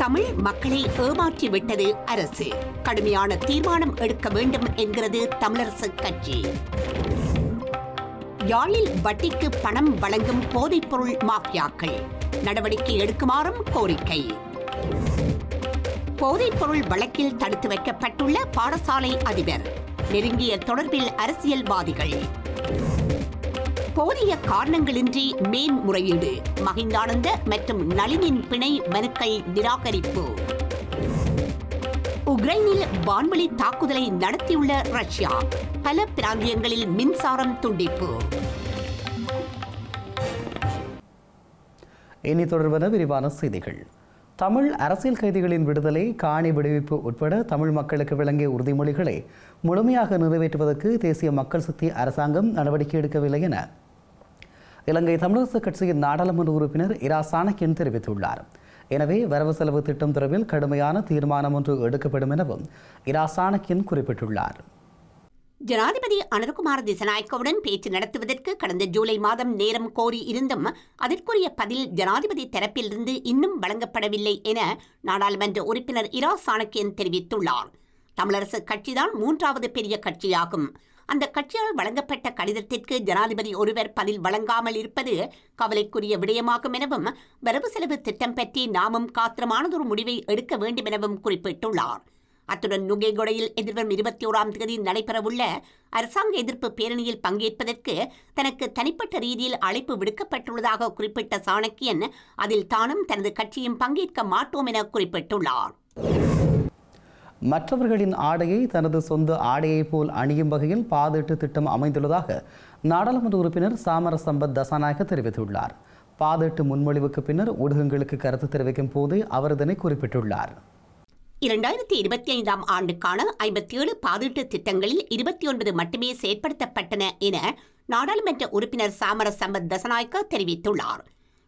தமிழ் மக்களை ஏமாற்றி விட்டது அரசு. கடுமையான தீர்மானம் எடுக்க வேண்டும் என்கிறது தமிழரசு கட்சி. யாழில் வட்டிக்கு பணம் வழங்கும் போதைப்பொருள் மாஃபியாக்கள். நடவடிக்கை எடுக்குமாறும் கோரிக்கை. போதைப்பொருள் வழக்கில் தடுத்து வைக்கப்பட்டுள்ள பாடசாலை அதிபர். நெருங்கிய தொடர்பில் அரசியல்வாதிகள். போதிய காரணங்களின்றி மேன்முறையீடு மகிந்தானந்த மற்றும் நளினின் பிணை மனுக்கள் நிராகரிப்பு. உக்ரைனில் வான்வழி தாக்குதலை நடத்தியுள்ள ரஷ்யா பல பிராந்தியங்களில் மின்சாரம் துண்டிப்பு. இனி தொடர்வது விரிவான செய்திகள். தமிழ் அரசியல் கைதிகளின் விடுதலை காணி விடுவிப்பு உட்பட தமிழ் மக்களுக்கு விளங்கிய உறுதிமொழிகளை முழுமையாக நிறைவேற்றுவதற்கு தேசிய மக்கள் சக்தி அரசாங்கம் நடவடிக்கை எடுக்கவில்லை என இலங்கை தமிழரசு கட்சியின் நாடாளுமன்ற உறுப்பினர் இரா சாணக்கியன் தெரிவித்துள்ளார். எனவே வரவு செலவு திட்டம் தொடர்பில் கடுமையான தீர்மானம் ஒன்று எடுக்கப்படும் எனவும் இரா சாணக்கியன் குறிப்பிட்டுள்ளார். ஜனாதிபதி அனுர்குமார திசநாயக்கவுடன் பேச்சு நடத்துவதற்கு கடந்த ஜூலை மாதம் நேரம் கோரி இருந்தும் அதற்குரிய பதில் ஜனாதிபதி தரப்பிலிருந்து இன்னும் வழங்கப்படவில்லை என நாடாளுமன்ற உறுப்பினர் இரா சாணக்கியன் தெரிவித்துள்ளார். தமிழரசு கட்சிதான் மூன்றாவது பெரிய கட்சியாகும். அந்த கட்சியால் வழங்கப்பட்ட கடிதத்திற்கு ஜனாதிபதி ஒருவர் பதில் வழங்காமல் இருப்பது கவலைக்குரிய விடயமாகும் எனவும் வரவு செலவு திட்டம் பற்றி நாமும் காத்திரமானதொரு முடிவை எடுக்க வேண்டும் எனவும் குறிப்பிட்டுள்ளார். அத்துடன் நுகேகொடையில் எதிர்வரும் இருபத்தி ஓராம் தேதி நடைபெறவுள்ள அரசாங்க எதிர்ப்பு பேரணியில் பங்கேற்பதற்கு தனக்கு தனிப்பட்ட ரீதியில் அழைப்பு விடுக்கப்பட்டுள்ளதாக குறிப்பிட்ட சாணக்கியன் அதில் தானும் தனது கட்சியும் பங்கேற்க மாட்டோம் என குறிப்பிட்டுள்ளார். மற்றவர்களின் ஆடையை தனது சொந்த ஆடையைப் போல் அணியும் வகையில் பாதீட்டு திட்டம் அமைந்துள்ளதாக நாடாளுமன்ற உறுப்பினர் சாமர சம்பத் தசாநாயக தெரிவித்துள்ளார். பாதீட்டு முன்மொழிவுக்கு பின்னர் ஊடகங்களுக்கு கருத்து தெரிவிக்கும் போது அவர் இதனை குறிப்பிட்டுள்ளார். இரண்டாயிரத்தி இருபத்தி ஐந்தாம் ஆண்டுக்கான ஐம்பத்தி ஏழு பாதீட்டு திட்டங்களில் இருபத்தி ஒன்பது மட்டுமே செயற்படுத்தப்பட்டன என நாடாளுமன்ற உறுப்பினர் சாமர சம்பத் தசநாயக்க தெரிவித்துள்ளார்.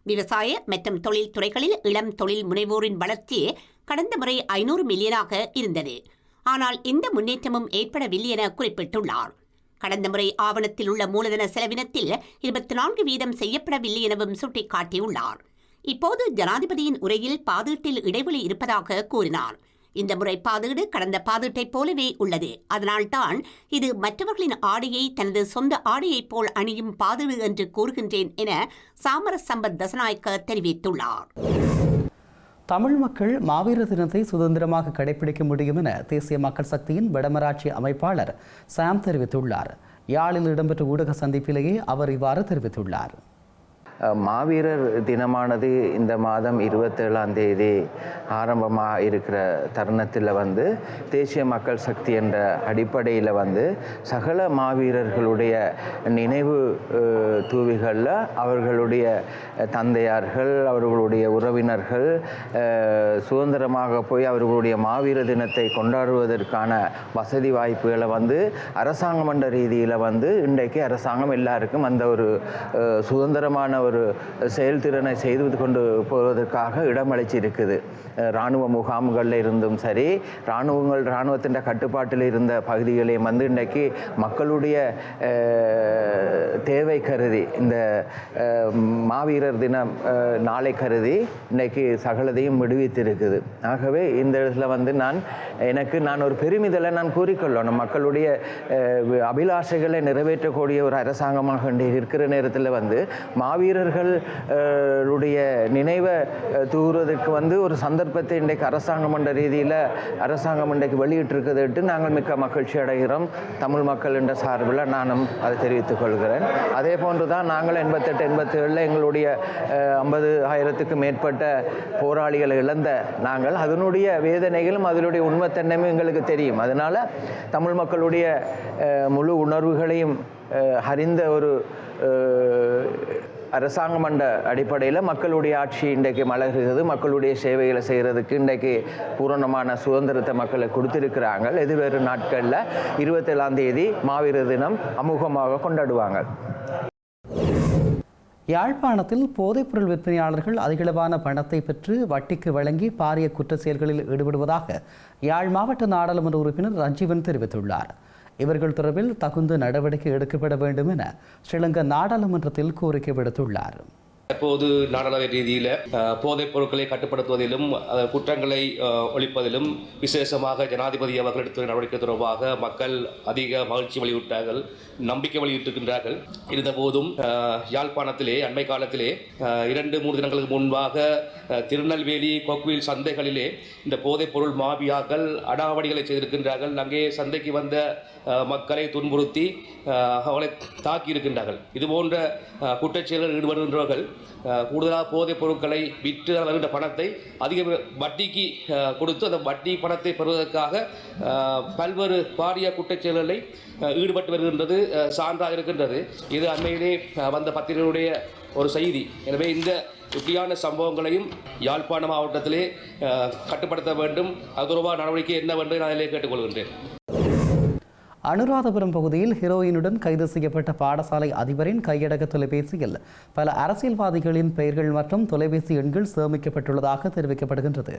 விவசாய மற்றும் தொழில் துறைகளில் இளம் தொழில் முனைவோரின் வளர்ச்சி கடந்த முறை ஐநூறு மில்லியனாக இருந்தது. ஆனால் எந்த முன்னேற்றமும் ஏற்படவில்லை என குறிப்பிட்டுள்ளார். கடந்த முறை ஆவணத்தில் உள்ள மூலதன செலவினத்தில் இருபத்தி நான்கு வீதம் செய்யப்படவில்லை எனவும் சுட்டிக்காட்டியுள்ளார். இப்போது ஜனாதிபதியின் உரையில் பாதீட்டில் இடைவெளி இருப்பதாக கூறினார். இந்த முறை பாதீடு கடந்த பாதீட்டைப் போலவே உள்ளது. அதனால்தான் இது மற்றவர்களின் ஆடையை தனது சொந்த ஆடையைப் போல் அணியும் பாதீடு என்று கூறுகின்றேன் என சாமர சம்பத் தசநாயக்க தெரிவித்துள்ளார். தமிழ் மக்கள் மாவீர தினத்தை சுதந்திரமாக கடைபிடிக்க முடியும் என தேசிய மக்கள் சக்தியின் வடமராட்சி அமைப்பாளர் சாம் தெரிவித்துள்ளார். யாழில் இடம்பெற்ற ஊடக சந்திப்பிலேயே அவர் இவ்வாறு தெரிவித்துள்ளார். மாவீரர் தினமானது இந்த மாதம் இருபத்தேழாம் தேதி ஆரம்பமாக இருக்கிற தருணத்தில் வந்து தேசிய மக்கள் சக்தி என்ற அடிப்படையில் வந்து சகல மாவீரர்களுடைய நினைவு தூவிகளில் அவர்களுடைய தந்தையார்கள் அவர்களுடைய உறவினர்கள் சுதந்திரமாக போய் அவர்களுடைய மாவீர தினத்தை கொண்டாடுவதற்கான வசதி வாய்ப்புகளை வந்து அரசாங்கம் என்ற ரீதியில் வந்து இன்றைக்கு அரசாங்கம் எல்லாருக்கும் அந்த ஒரு சுதந்திரமான ஒரு ஒரு செயல்திறனை செய்து கொண்டு போவதற்காக இடமளிச்சு இருக்குது இராணுவ முகாம்களில் இருந்தும் சரி இராணுவங்கள் இராணுவத்தின் கட்டுப்பாட்டில் இருந்த பகுதிகளையும் வந்து இன்றைக்கு மக்களுடைய தேவை கருதி இந்த மாவீரர் தினம் நாளை கருதி இன்னைக்கு சகலதையும் விடுவித்திருக்குது. ஆகவே இந்த இடத்துல வந்து நான் எனக்கு நான் ஒரு பெருமிதலை நான் கூறிக்கொள்ளணும். மக்களுடைய அபிலாஷைகளை நிறைவேற்றக்கூடிய ஒரு அரசாங்கமாக இருக்கிற நேரத்தில் வந்து மாவீரர் வீரர்களுடைய உடைய நினைவை தூறுவதற்கு வந்து ஒரு சந்தர்ப்பத்தை இன்றைக்கு அரசாங்கம் என்ற ரீதியில் அரசாங்கம் இன்றைக்கு வெளியிட்டிருக்கிறது நாங்கள் மிக்க மகிழ்ச்சி அடைகிறோம். தமிழ் மக்கள் என்ற சார்பில் நானும் அதை தெரிவித்துக் கொள்கிறேன். அதே போன்று தான் நாங்கள் எண்பத்தெட்டு எண்பத்தேழில் எங்களுடைய ஐம்பது ஆயிரத்துக்கு மேற்பட்ட போராளிகளை இழந்த நாங்கள். அதனுடைய வேதனைகளும் அதனுடைய உண்மைத்தன்மையும் எங்களுக்கு தெரியும். அதனால் தமிழ் மக்களுடைய முழு உணர்வுகளையும் அறிந்த ஒரு அரசாங்க அரசாங்கம் என்ற அடிப்படையில் மக்களுடைய ஆட்சி இன்றைக்கு மலர்கிறது. மக்களுடைய சேவைகளை செய்கிறதுக்கு இன்றைக்கு பூரணமான சுதந்திரத்தை மக்களுக்கு கொடுத்திருக்கிறாங்க. எதிர்வரும் நாட்களில் இருபத்தேழாம் தேதி மாவீரர் தினம் அமுகமாக கொண்டாடுவாங்க. யாழ்ப்பாணத்தில் போதைப்பொருள் விற்பனையாளர்கள் அதிகளவான பணத்தை பெற்று வட்டிக்கு வழங்கி பாரிய குற்ற செயல்களில் ஈடுபடுவதாக யாழ் மாவட்ட நாடாளுமன்ற உறுப்பினர் ரஞ்சீவன் தெரிவித்துள்ளார். இவர்கள் தொடர்பில் தகுந்த நடவடிக்கை எடுக்கப்பட வேண்டும் என ஸ்ரீலங்கா நாடாளுமன்றத்தில் கோரிக்கை விடுத்துள்ளார். தற்போது நாடளாவிய ரீதியில் போதைப் பொருட்களை கட்டுப்படுத்துவதிலும் குற்றங்களை ஒழிப்பதிலும் விசேஷமாக ஜனாதிபதி அவர்கள் எடுத்த நடவடிக்கை தொடர்பாக மக்கள் அதிக மகிழ்ச்சி வெளியிட்டார்கள் நம்பிக்கை வெளியிட்டிருக்கின்றார்கள். இருந்தபோதும் யாழ்ப்பாணத்திலே அண்மை காலத்திலே இரண்டு மூன்று தினங்களுக்கு முன்பாக திருநெல்வேலி கொக்குவில் சந்தைகளிலே இந்த போதைப் பொருள் மாபியாக்கள் அடாவடிகளை செய்திருக்கின்றார்கள். அங்கே சந்தைக்கு வந்த மக்களை துன்புறுத்தி அவளை தாக்கி இருக்கின்றார்கள் இதுபோன்ற குற்றச்செயலில் ஈடுபடுகின்றவர்கள் கூடுதலாக போதைப் பொருட்களை விற்று வருகின்ற பணத்தை அதிக வட்டிக்கு கொடுத்து அந்த வட்டி பணத்தை பெறுவதற்காக பல்வேறு பாரிய குற்றச்செயல்களை ஈடுபட்டு வருகின்றது சான்றாக இருக்கின்றது. இது அண்மையிலே வந்த பத்திரிகையுடைய ஒரு செய்தி. எனவே இந்த இப்படியான சம்பவங்களையும் யாழ்ப்பாண மாவட்டத்திலே கட்டுப்படுத்த வேண்டும். அது நடவடிக்கை என்ன வேண்டும் நான் அதிலே கேட்டுக்கொள்கின்றேன். அனுராதபுரம் பகுதியில் ஹீரோயினுடன் கைது செய்யப்பட்ட பாடசாலை அதிபரின் கையடக்க தொலைபேசியில் பல அரசியல்வாதிகளின் பெயர்கள் மற்றும் தொலைபேசி எண்கள் சேமிக்கப்பட்டுள்ளதாக தெரிவிக்கப்படுகின்றது.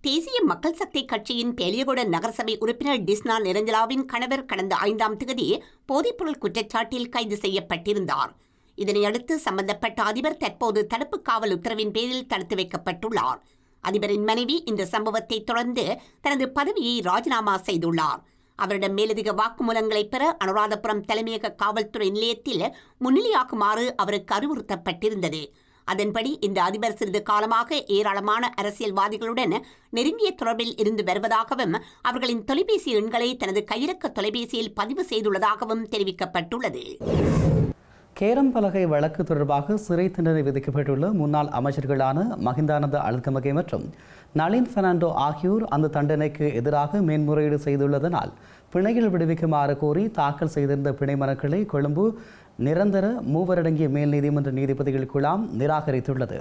தேசிய மக்கள் சக்தி கட்சியின் பேலியகுட நகரசபை உறுப்பினர் டிஸ்னா நிரஞ்சலாவின் கணவர் கடந்த ஐந்தாம் தேதி போதைப்பொருள் குற்றச்சாட்டில் கைது செய்யப்பட்டிருந்தார். இதனையடுத்து சம்பந்தப்பட்ட அதிபர் தற்போது தடுப்பு காவல் உத்தரவின் பேரில் தடுத்து வைக்கப்பட்டுள்ளார். அதிபரின் மனைவி இந்த சம்பவத்தை தொடர்ந்து தனது பதவியை ராஜினாமா செய்துள்ளார். அவரிடம் மேலதிக வாக்குமூலங்களை பெற அனுராதபுரம் தலைமையக காவல்துறை நிலையத்தில் முன்னிலையாக்குமாறு அவருக்கு அறிவுறுத்தப்பட்டிருந்தது. அதன்படி இந்த அதிபர் சிறிது காலமாக ஏராளமான அரசியல்வாதிகளுடன் நெருங்கிய தொடர்பில் இருந்து வருவதாகவும் அவர்களின் தொலைபேசி எண்களை தனது கையிறக்க தொலைபேசியில் பதிவு செய்துள்ளதாகவும் தெரிவிக்கப்பட்டுள்ளது. கேரம் பலகை வழக்கு தொடர்பாக சிறை தண்டனை விதிக்கப்பட்டுள்ள முன்னாள் அமைச்சர்களான மஹிந்தானந்த அழுத்கமகே மற்றும் நளின் பெர்னாண்டோ ஆகியோர் அந்த தண்டனைக்கு எதிராக மேன்முறையீடு செய்துள்ளதனால் பிணையில் விடுவிக்குமாறு கோரி தாக்கல் செய்திருந்த பிணை மனுக்களை கொழும்பு நிரந்தர மூவரடங்கிய மேல் நீதிமன்ற நீதிபதிகள் குழாம் நிராகரித்துள்ளது.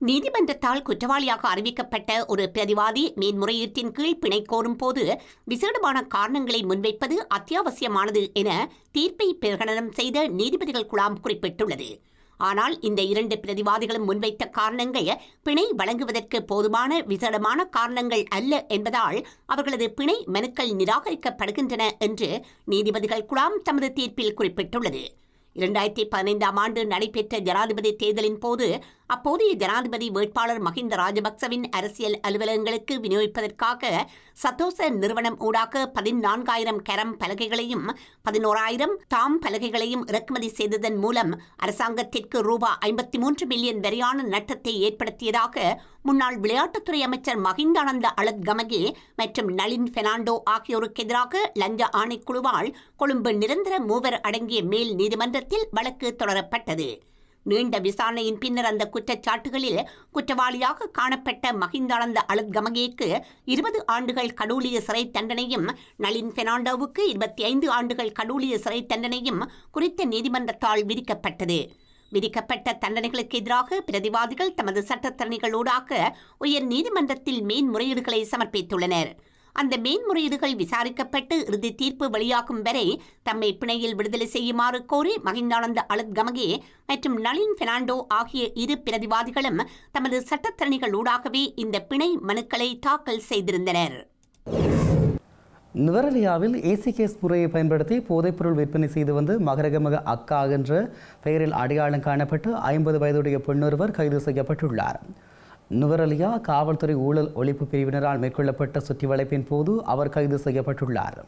நீதிமன்றத்தால் குற்றவாளியாக அறிவிக்கப்பட்ட ஒரு பிரதிவாதி மேன்முறையீட்டின் கீழ் பிணை கோரும் போது விசேடமான காரணங்களை முன்வைப்பது அத்தியாவசியமானது என தீர்ப்பை பிரகடனம் செய்த நீதிபதிகள் குழாம் குறிப்பிட்டுள்ளது. ஆனால் இந்த இரண்டு பிரதிவாதிகளும் முன்வைத்த காரணங்கள் பிணை வழங்குவதற்கு போதுமான விசேடமான காரணங்கள் அல்ல என்பதால் அவர்களது பிணை மனுக்கள் நிராகரிக்கப்படுகின்றன என்று நீதிபதிகள் குழாம் தமது தீர்ப்பில் குறிப்பிட்டுள்ளது. இரண்டாயிரத்தி பதினைந்தாம் ஆண்டு நடைபெற்ற ஜனாதிபதி தேர்தலின் போது அப்போதைய ஜனாதிபதி வேட்பாளர் மஹிந்த ராஜபக்சவின் அரசியல் அலுவலகங்களுக்கு விநியோகிப்பதற்காக சத்தோச நிறுவனம் ஊடாக பதினான்காயிரம் கரம் பலகைகளையும் பதினோராயிரம் தாம் பலகைகளையும் இறக்குமதி செய்ததன் மூலம் அரசாங்கத்திற்கு ரூபா ஐம்பத்தி மூன்று மில்லியன் வரையான நட்டத்தை ஏற்படுத்தியதாக முன்னாள் விளையாட்டுத்துறை அமைச்சர் மஹிந்தானந்த அலத் கமகே மற்றும் நளின் பெர்னாண்டோ ஆகியோருக்கு எதிராக லஞ்ச ஆணைக்குழுவால் கொழும்பு நிரந்தர மூவர் அடங்கிய மேல் நீதிமன்றத்தில் வழக்கு தொடரப்பட்டது. நீண்ட விசாரணையின் பின்னர் அந்த குற்றச்சாட்டுகளில் குற்றவாளியாக காணப்பட்ட மஹிந்தானந்த அழுத்கமகேக்கு இருபது ஆண்டுகள் கடூலிய சிறை தண்டனையும் நளின் பெர்னாண்டோவுக்கு இருபத்தி ஐந்து ஆண்டுகள் கடூலிய சிறை தண்டனையும் குறித்த நீதிமன்றத்தால் விதிக்கப்பட்டது. விதிக்கப்பட்ட தண்டனைகளுக்கு எதிராக பிரதிவாதிகள் தமது சட்டத்தரணிகளூடாக உயர் நீதிமன்றத்தில் மேன்முறையீடுகளை சமர்ப்பித்துள்ளனர். அந்த மேன்முறையீடுகள் விசாரிக்கப்பட்டு இறுதி தீர்ப்பு வெளியாகும் வரை தம்மை பிணையில் விடுதலை செய்யுமாறு கோரி மகிந்தானந்த அலத் கமகே மற்றும் நளின் பெர்னாண்டோ ஆகிய இரு பிரதிவாதிகளும் தமது சட்டத்தரணிகளூடாகவே இந்த பிணை மனுக்களை தாக்கல் செய்திருந்தனர். நுவரலியாவில் ஏசி கேஸ் முறையை பயன்படுத்தி போதைப்பொருள் விற்பனை செய்து வந்து மகரகமக அக்கா என்ற பெயரில் அடையாளம் காணப்பட்டு ஐம்பது வயதுடைய பெண்ணொருவர் கைது செய்யப்பட்டுள்ளார். நுவரலியா காவல்துறை ஊழல் ஒழிப்பு பிரிவினரால் மேற்கொள்ளப்பட்ட சுற்றிவளைப்பின் போது அவர் கைது செய்யப்பட்டுள்ளார்.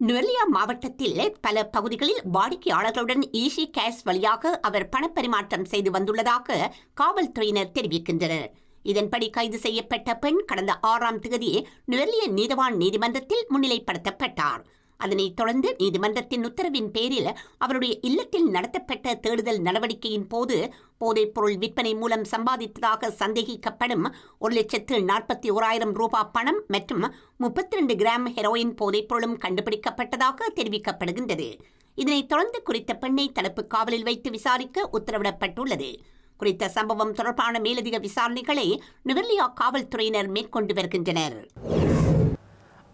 நுவலியா மாவட்டத்தில் பல பகுதிகளில் வாடிக்கையாளர்களுடன் ஈஷி கேஷ் வழியாக அவர் பணப்பரிமாற்றம் செய்து வந்துள்ளதாக காவல்துறையினர் தெரிவிக்கின்றனர். இதன்படி கைது செய்யப்பட்ட பெண் கடந்த ஆறாம் தேதி நுவலிய நீதவான் நீதிமன்றத்தில் முன்னிலைப்படுத்தப்பட்டார். அதனைத் தொடர்ந்து நீதிமன்றத்தின் உத்தரவின் பேரில் அவருடைய இல்லத்தில் நடத்தப்பட்ட தேடுதல் நடவடிக்கையின் போது போதைப்பொருள் விற்பனை மூலம் சம்பாதித்ததாக சந்தேகிக்கப்படும் ஒரு லட்சத்து நாற்பத்தி ஓராயிரம் ரூபாய் பணம் மற்றும் முப்பத்தி ரெண்டு கிராம் ஹெரோயின் போதைப்பொருளும் கண்டுபிடிக்கப்பட்டதாக தெரிவிக்கப்படுகின்றது. இதனைத் தொடர்ந்து குறித்த பெண்ணை தடுப்பு காவலில் வைத்து விசாரிக்க உத்தரவிடப்பட்டுள்ளது. குறித்த சம்பவம் தொடர்பான மேலதிக விசாரணைகளை நுவர்லியா காவல்துறையினர் மேற்கொண்டு வருகின்றனர்.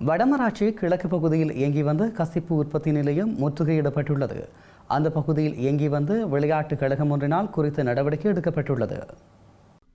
வடமராட்சி கிழக்கு பகுதியில் இயங்கி வந்த கசிப்பு உற்பத்தி நிலையம் முற்றுகையிடப்பட்டுள்ளது. அந்த பகுதியில் இயங்கி வந்த விளையாட்டு கழகம் ஒன்றினால் குறித்த நடவடிக்கை எடுக்கப்பட்டுள்ளது.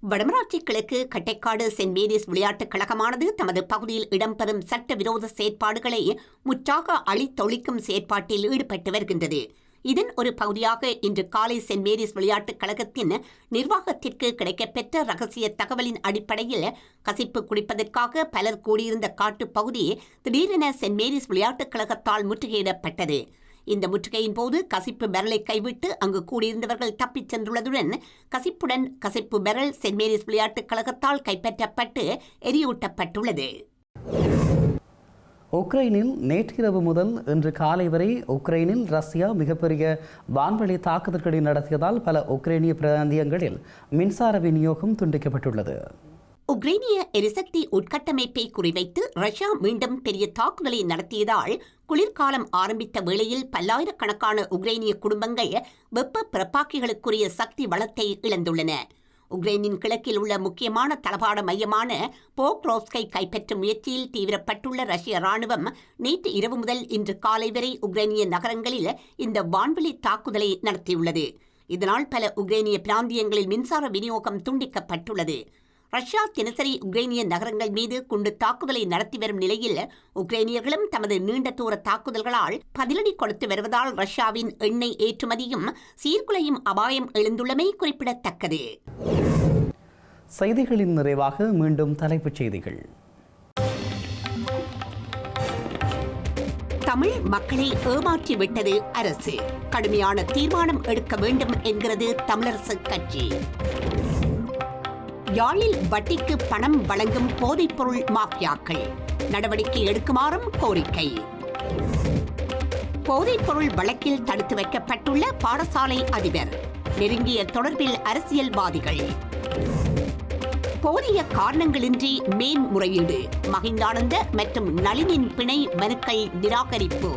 வடமராட்சி கிழக்கு கட்டைக்காடு சென்ட் மேரிஸ் விளையாட்டுக் கழகமானது தமது பகுதியில் இடம்பெறும் சட்டவிரோத செயற்பாடுகளை முற்றாக அழித்தொழிக்கும் செயற்பாட்டில் ஈடுபட்டு வருகின்றது. இதன் ஒரு பகுதியாக இன்று காலை சென்ட் மேரிஸ் விளையாட்டுக் கழகத்தின் நிர்வாகத்திற்கு கிடைக்கப்பெற்ற ரகசிய தகவலின் அடிப்படையில் கசிப்பு குடிப்பதற்காக பலர் கூடியிருந்த காட்டுப் பகுதி திடீரென சென்ட் மேரிஸ் விளையாட்டுக் கழகத்தால் முற்றுகையிடப்பட்டது. இந்த முற்றுகையின் போது கசிப்பு பெரலை கைவிட்டு அங்கு கூடியிருந்தவர்கள் தப்பிச் சென்றுள்ளதுடன் கசிப்புடன் கசிப்பு பெரல் சென்ட் மேரிஸ் விளையாட்டுக் கழகத்தால் கைப்பற்றப்பட்டு எரியூட்டப்பட்டுள்ளது. உக்ரைனில் நேற்றிரவு முதல் இன்று காலை வரை உக்ரைனில் ரஷ்யா மிகப்பெரிய வான்வழி தாக்குதல்களை நடத்தியதால் பல உக்ரைனிய பிராந்தியங்களில் மின்சார விநியோகம் துண்டிக்கப்பட்டுள்ளது. உக்ரைனிய எரிசக்தி உட்கட்டமைப்பை குறிவைத்து ரஷ்யா மீண்டும் பெரிய தாக்குதலை நடத்தியதால் குளிர்காலம் ஆரம்பித்த வேளையில் பல்லாயிரக்கணக்கான உக்ரைனிய குடும்பங்கள் வெப்ப பிறப்பாக்கிகளுக்குரிய சக்தி வளத்தை இழந்துள்ளன. உக்ரைனின் கிழக்கில் உள்ள முக்கியமான தளபாட மையமான போக்ரோஸ்கை கைப்பற்றும் முயற்சியில் தீவிரப்பட்டுள்ள ரஷ்ய ராணுவம் நேற்று இரவு முதல் இன்று காலை வரை உக்ரைனிய நகரங்களில் இந்த வான்வெளி தாக்குதலை நடத்தியுள்ளது. இதனால் பல உக்ரைனிய பிராந்தியங்களில் மின்சார விநியோகம் துண்டிக்கப்பட்டுள்ளது. ரஷ்யா தினசரி உக்ரைனிய நகரங்கள் மீது குண்டு தாக்குதலை நடத்தி வரும் நிலையில் உக்ரைனியர்களும் தமது நீண்ட தூர தாக்குதல்களால் பதிலடி கொடுத்து வருவதால் ரஷ்யாவின் எண்ணெய் ஏற்றுமதியும் சீர்குலையும் அபாயம் எழுந்துள்ளமை குறிப்பிடத்தக்கது. செய்திகளின் நிறைவாக மீண்டும் தலைப்புச் செய்திகள். தமிழ் மக்களை ஏமாற்றி விட்டது அரசு. கடுமையான தீர்மானம் எடுக்க வேண்டும் என்கிறது தமிழரசு கட்சி. யாழில் வட்டிக்கு பணம் வழங்கும் போதைப்பொருள் மாஃபியாக்கள். நடவடிக்கை எடுக்குமாறும் கோரிக்கை. போதைப்பொருள் வழக்கில் தடுத்து வைக்கப்பட்டுள்ள பாடசாலை அதிபர். நெருங்கிய தொடர்பில் அரசியல்வாதிகள். போதிய காரணங்களின்றி மேன்முறையீடு. மகிந்தானந்த மற்றும் நளினின் பிணை மனுக்கள் நிராகரிப்பு.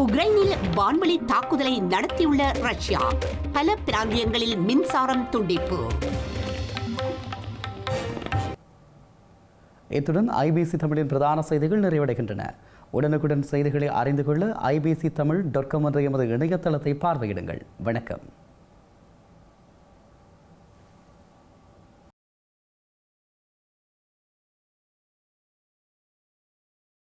உக்ரைனில் வான்வழி தாக்குதலை நடத்தியுள்ள ரஷ்யா. பல பிராந்தியங்களில் மின்சாரம் துண்டிப்பு. இத்துடன் ஐபிசி தமிழின் பிரதான செய்திகள் நிறைவடைகின்றன. உடனுக்குடன் செய்திகளை அறிந்து கொள்ள ஐபிசி தமிழ் டாட் காம் என்ற எமது இணையதளத்தை பார்வையிடுங்கள். வணக்கம்.